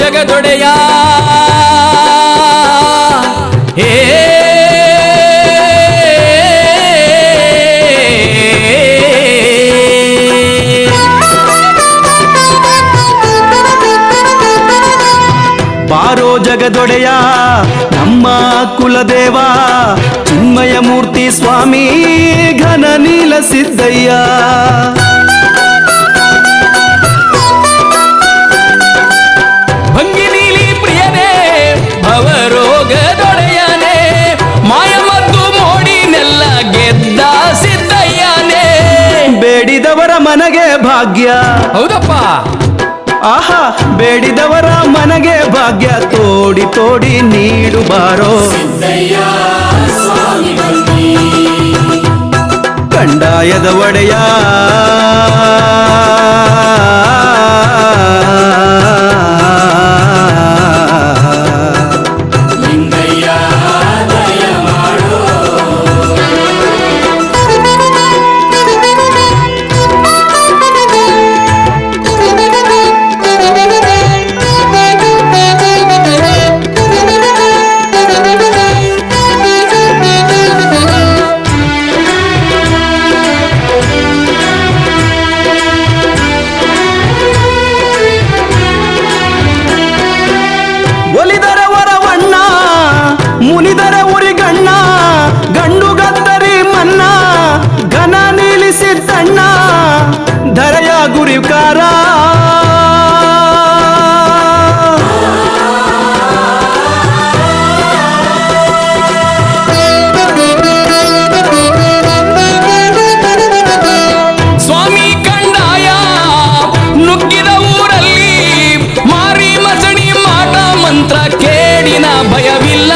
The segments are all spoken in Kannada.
ಜಗದೊಡೆಯ ಹೇ ಬಾರೋ ಜಗದೊಡೆಯ ನಮ್ಮ ಕುಲದೇವ ಚಿನ್ಮಯ ಮೂರ್ತಿ ಸ್ವಾಮಿ ಘನ ನೀಲ ಸಿದ್ದಯ್ಯ ಬೇಡಿದವರ ಮನೆಗೆ ಭಾಗ್ಯ. ಹೌದಪ್ಪ. ಆಹಾ ಬೇಡಿದವರ ಮನೆಗೆ ಭಾಗ್ಯ. ತೋಡಿ ತೋಡಿ ನೀಡು ಬಾರೋ. ಕಂಡಾಯದ ಒಡೆಯ. ಗುರಿಕಾರ ಸ್ವಾಮಿ ಕಂಡಾಯ, ನುಗ್ಗಿದ ಊರಲ್ಲಿ ಮಾರಿ ಮಸಣಿ ಮಾಟ ಮಂತ್ರ ಕೇಡಿನ ಭಯವಿಲ್ಲ.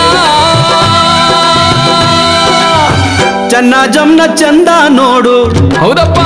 ಚೆನ್ನ ಜಮ್ನ ಚಂದ ನೋಡು. ಹೌದಪ್ಪ.